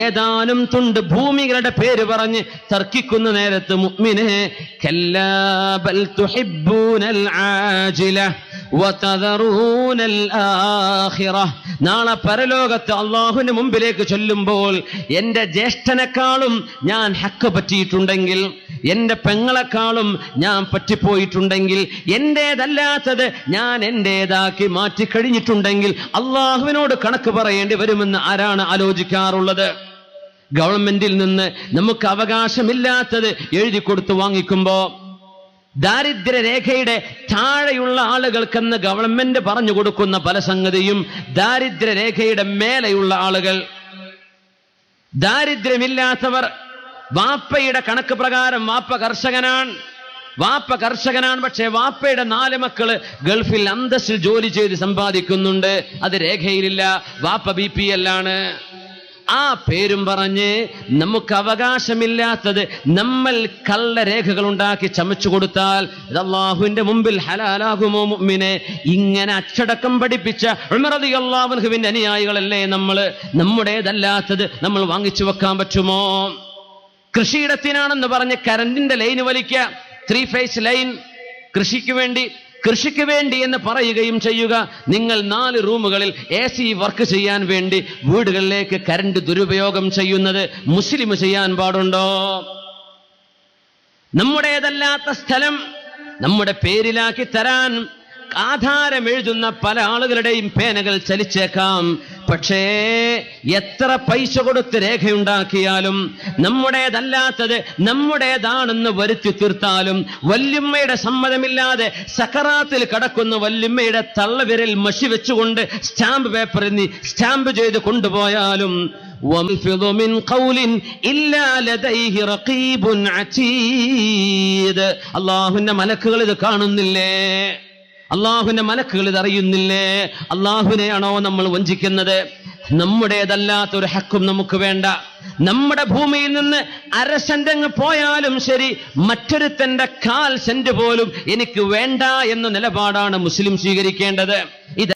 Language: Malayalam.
ഏതാനും തുണ്ട് ഭൂമികളുടെ പേര് പറഞ്ഞ് തർക്കിക്കുന്ന നേരത്ത് കല്ലാ ബൽ തുഹിബ്ബൂനൽ ആജില ആഖിറ. നാളെ പരലോകത്ത് അള്ളാഹുവിന്റെ മുമ്പിലേക്ക് ചൊല്ലുമ്പോൾ എന്റെ ജ്യേഷ്ഠനെക്കാളും ഞാൻ ഹക്ക് പറ്റിയിട്ടുണ്ടെങ്കിൽ എന്റെ പെങ്ങളെക്കാളും ഞാൻ പറ്റിപ്പോയിട്ടുണ്ടെങ്കിൽ എന്റേതല്ലാത്തത് ഞാൻ എന്റേതാക്കി മാറ്റിക്കഴിഞ്ഞിട്ടുണ്ടെങ്കിൽ അള്ളാഹുവിനോട് കണക്ക് പറയേണ്ടി വരുമെന്ന് ആരാണ് ആലോചിക്കാറുള്ളത്? ഗവൺമെന്റിൽ നിന്ന് നമുക്ക് അവകാശമില്ലാത്തത് എഴുതി കൊടുത്ത് വാങ്ങിക്കുമ്പോ ദാരിദ്ര്യരേഖയുടെ താഴെയുള്ള ആളുകൾക്കെന്ന് ഗവൺമെന്റ് പറഞ്ഞു കൊടുക്കുന്ന പല സംഗതിയും ദാരിദ്ര്യരേഖയുടെ മേലെയുള്ള ആളുകൾ. ദാരിദ്ര്യമില്ലാത്തവർ വാപ്പയുടെ കണക്ക് പ്രകാരം വാപ്പ കർഷകനാണ്. വാപ്പ കർഷകനാണ് പക്ഷേ വാപ്പയുടെ നാല് മക്കൾ ഗൾഫിൽ അന്തസ്സിൽ ജോലി ചെയ്ത് സമ്പാദിക്കുന്നുണ്ട്. അത് രേഖയിലില്ല. വാപ്പ ബി പി എല്ലാണ് ആ പേരും പറഞ്ഞ് നമുക്ക് അവകാശമില്ലാത്തത് നമ്മൾ കള്ളരേഖകൾ ഉണ്ടാക്കി ചമച്ചു കൊടുത്താൽ അള്ളാഹുവിന്റെ മുമ്പിൽ ഹലാലാകുമോ മുമ്മിനെ ഇങ്ങനെ അച്ചടക്കം പഠിപ്പിച്ച അള്ളാഹുവിന്റെ അനുയായികളല്ലേ നമ്മൾ? നമ്മുടേതല്ലാത്തത് നമ്മൾ വാങ്ങിച്ചു വെക്കാൻ പറ്റുമോ? കൃഷിയിടത്തിനാണെന്ന് പറഞ്ഞ് കരണ്ടിന്റെ ലൈന് വലിക്കുക. ത്രീ ഫേസ് ലൈൻ കൃഷിക്ക് വേണ്ടി കൃഷിക്ക് വേണ്ടി എന്ന് പറയുകയും ചെയ്യുക. നിങ്ങൾ നാല് റൂമുകളിൽ എ സി വർക്ക് ചെയ്യാൻ വേണ്ടി വീടുകളിലേക്ക് കരണ്ട് ദുരുപയോഗം ചെയ്യുന്നത് മുസ്ലിം ചെയ്യാൻ പാടുണ്ടോ? നമ്മുടേതല്ലാത്ത സ്ഥലം നമ്മുടെ പേരിലാക്കി തരാൻ ആധാരം എഴുതുന്ന പല ആളുകളുടെയും പേനകൾ ചലിച്ചേക്കാം. പക്ഷേ എത്ര പൈസ കൊടുത്ത് രേഖയുണ്ടാക്കിയാലും നമ്മുടേതല്ലാത്തത് നമ്മുടേതാണെന്ന് വരുത്തി തീർത്താലും വല്യമ്മയുടെ സമ്മതമില്ലാതെ സക്കറാത്തിൽ കടക്കുന്ന വല്യമ്മയുടെ തള്ളവിരൽ മഷി വെച്ചുകൊണ്ട് സ്റ്റാമ്പ് പേപ്പറിൽ നീ സ്റ്റാമ്പ് ചെയ്ത് കൊണ്ടുപോയാലും അള്ളാഹുന്റെ മലക്കുകൾ ഇത് കാണുന്നില്ലേ? അള്ളാഹുവിന്റെ മലക്കുകൾ ഇത് അറിയുന്നില്ലേ? അള്ളാഹുവിനെയാണോ നമ്മൾ വഞ്ചിക്കുന്നത്? നമ്മുടേതല്ലാത്ത ഒരു ഹക്കും നമുക്ക് വേണ്ട. നമ്മുടെ ഭൂമിയിൽ നിന്ന് അര സെന്റങ്ങ് പോയാലും ശരി മറ്റൊരുത്തന്റെ കാൽ സെന്റ് പോലും എനിക്ക് വേണ്ട എന്ന നിലപാടാണ് മുസ്ലിം സ്വീകരിക്കേണ്ടത്.